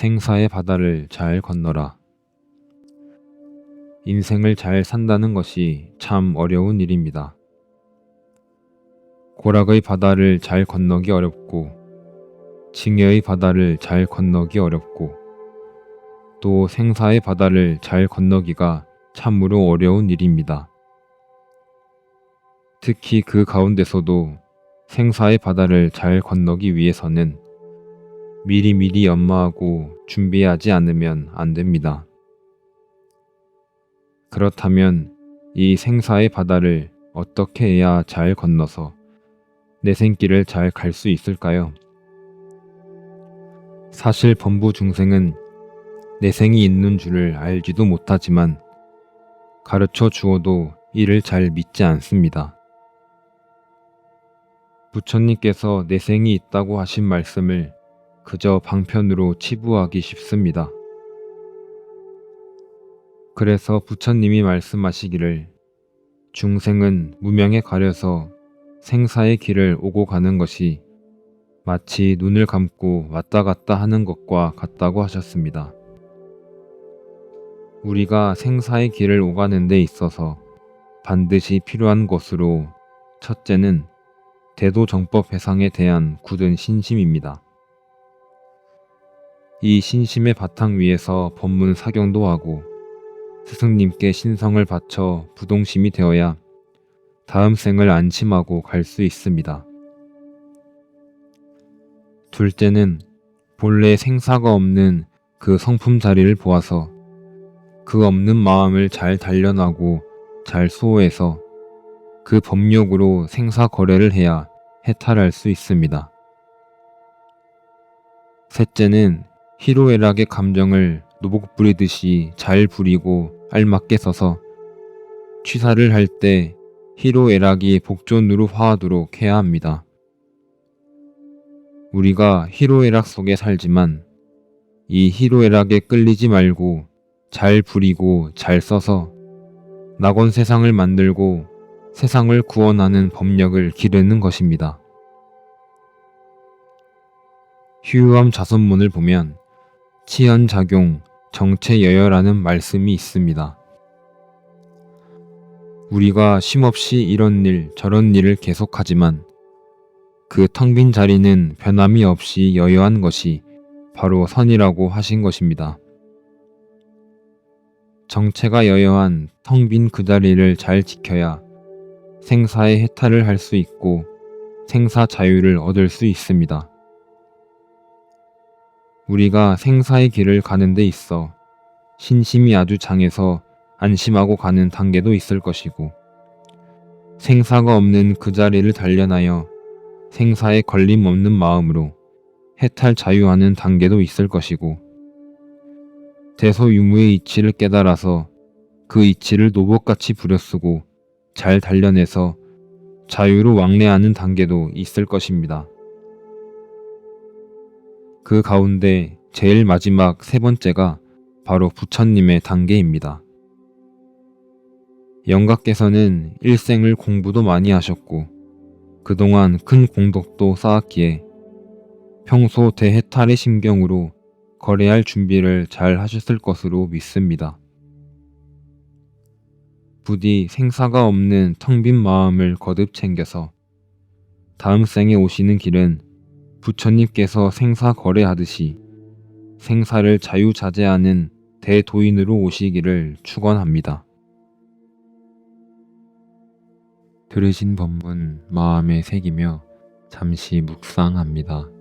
생사의 바다를 잘 건너라. 인생을 잘 산다는 것이 참 어려운 일입니다. 고락의 바다를 잘 건너기 어렵고, 징해의 바다를 잘 건너기 어렵고, 또 생사의 바다를 잘 건너기가 참으로 어려운 일입니다. 특히 그 가운데서도 생사의 바다를 잘 건너기 위해서는 미리미리 연마하고 준비하지 않으면 안 됩니다. 그렇다면 이 생사의 바다를 어떻게 해야 잘 건너서 내 생길을 잘 갈 수 있을까요? 사실 범부 중생은 내 생이 있는 줄을 알지도 못하지만 가르쳐 주어도 이를 잘 믿지 않습니다. 부처님께서 내 생이 있다고 하신 말씀을 그저 방편으로 치부하기 쉽습니다. 그래서 부처님이 말씀하시기를 중생은 무명에 가려서 생사의 길을 오고 가는 것이 마치 눈을 감고 왔다 갔다 하는 것과 같다고 하셨습니다. 우리가 생사의 길을 오가는 데 있어서 반드시 필요한 것으로 첫째는 대도정법 회상에 대한 굳은 신심입니다. 이 신심의 바탕 위에서 법문 사경도 하고 스승님께 신성을 바쳐 부동심이 되어야 다음 생을 안심하고 갈 수 있습니다. 둘째는 본래 생사가 없는 그 성품 자리를 보아서 그 없는 마음을 잘 단련하고 잘 수호해서 그 법력으로 생사 거래를 해야 해탈할 수 있습니다. 셋째는 희로애락의 감정을 노복 부리듯이 잘 부리고 알맞게 써서 취사를 할 때 희로애락이 복존으로 화하도록 해야 합니다. 우리가 희로애락 속에 살지만 이 희로애락에 끌리지 말고 잘 부리고 잘 써서 낙원 세상을 만들고 세상을 구원하는 법력을 기르는 것입니다. 휴유함 자선문을 보면 치연작용, 정체여여라는 말씀이 있습니다. 우리가 쉼없이 이런 일, 저런 일을 계속하지만 그 텅 빈 자리는 변함이 없이 여여한 것이 바로 선이라고 하신 것입니다. 정체가 여여한 텅 빈 그 자리를 잘 지켜야 생사의 해탈을 할 수 있고 생사 자유를 얻을 수 있습니다. 우리가 생사의 길을 가는 데 있어 신심이 아주 장해서 안심하고 가는 단계도 있을 것이고 생사가 없는 그 자리를 단련하여 생사에 걸림 없는 마음으로 해탈 자유하는 단계도 있을 것이고 대소유무의 이치를 깨달아서 그 이치를 노봇같이 부려쓰고 잘 단련해서 자유로 왕래하는 단계도 있을 것입니다. 그 가운데 제일 마지막 세 번째가 바로 부처님의 단계입니다. 영각께서는 일생을 공부도 많이 하셨고 그동안 큰 공덕도 쌓았기에 평소 대해탈의 심경으로 거래할 준비를 잘 하셨을 것으로 믿습니다. 부디 생사가 없는 텅 빈 마음을 거듭 챙겨서 다음 생에 오시는 길은 부처님께서 생사 거래하듯이 생사를 자유자재하는 대도인으로 오시기를 축원합니다. 들으신 법문 마음에 새기며 잠시 묵상합니다.